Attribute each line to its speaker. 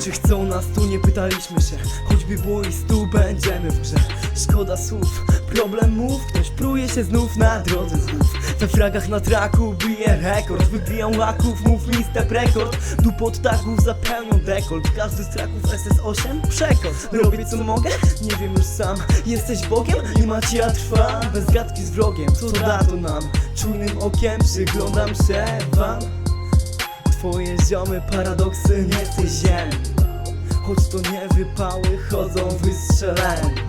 Speaker 1: Czy chcą nas tu, nie pytaliśmy się. Choćby było i stu, będziemy w grze. Szkoda słów, problem mów. Ktoś pruje się znów na drodze znów. We fragach na traku bije rekord. Wybijam łaków, mów mi step rekord Dupot taków zapełnią dekolt. Każdy z traków SS8 przekot Robię co mogę? Nie wiem już sam. Jesteś Bogiem? Nie macie, ja trwam Bez gadki z wrogiem, co da to nam? Czujnym okiem przyglądam się wam Twoje ziomy paradoksy nie tej ziemi Choć to nie wypały chodzą wystrzeleni.